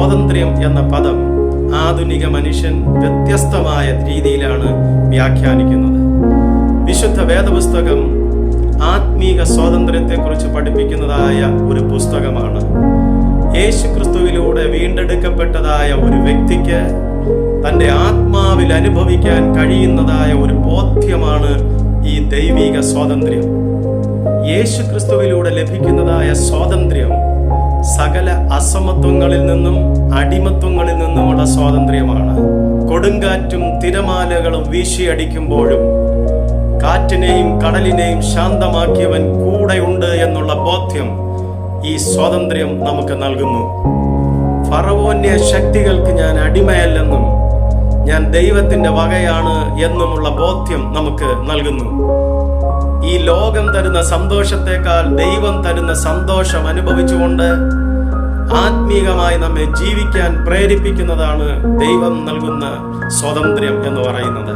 സ്വാതന്ത്ര്യം എന്ന പദം ആധുനിക മനുഷ്യൻ വ്യത്യസ്തമായ രീതിയിലാണ് വ്യാഖ്യാനിക്കുന്നത്. വിശുദ്ധ വേദപുസ്തകം ആത്മീക സ്വാതന്ത്ര്യത്തെക്കുറിച്ച് പഠിപ്പിക്കുന്നതായ ഒരു പുസ്തകമാണ്. യേശു ക്രിസ്തുവിലൂടെ വീണ്ടെടുക്കപ്പെട്ടതായ ഒരു വ്യക്തിക്ക് തന്റെ ആത്മാവിൽ അനുഭവിക്കാൻ കഴിയുന്നതായ ഒരു ബോധ്യമാണ് ഈ ദൈവിക സ്വാതന്ത്ര്യം. യേശു ക്രിസ്തുവിലൂടെ ലഭിക്കുന്നതായ സ്വാതന്ത്ര്യം സകല അസമത്വങ്ങളിൽ നിന്നും അടിമത്വങ്ങളിൽ നിന്നുമുള്ള സ്വാതന്ത്ര്യമാണ്. കൊടുങ്കാറ്റും തിരമാലകളും വീശിയടിക്കുമ്പോഴും കാറ്റിനെയും കടലിനെയും ശാന്തമാക്കിയവൻ കൂടെയുണ്ട് എന്നുള്ള ബോധ്യം ഈ സ്വാതന്ത്ര്യം നമുക്ക് നൽകുന്നു. ഫറവോന്യ ശക്തികൾക്ക് ഞാൻ അടിമയല്ലെന്നും ഞാൻ ദൈവത്തിന്റെ വകയാണ് എന്നുമുള്ള ബോധ്യം നമുക്ക് നൽകുന്നു. ലോകം തരുന്ന സന്തോഷത്തെക്കാൾ ദൈവം തരുന്ന സന്തോഷം അനുഭവിച്ചുകൊണ്ട് ആത്മീകമായി നമ്മെ ജീവിക്കാൻ പ്രേരിപ്പിക്കുന്നതാണ് ദൈവം നൽകുന്ന സ്വാതന്ത്ര്യം എന്ന് പറയുന്നത്.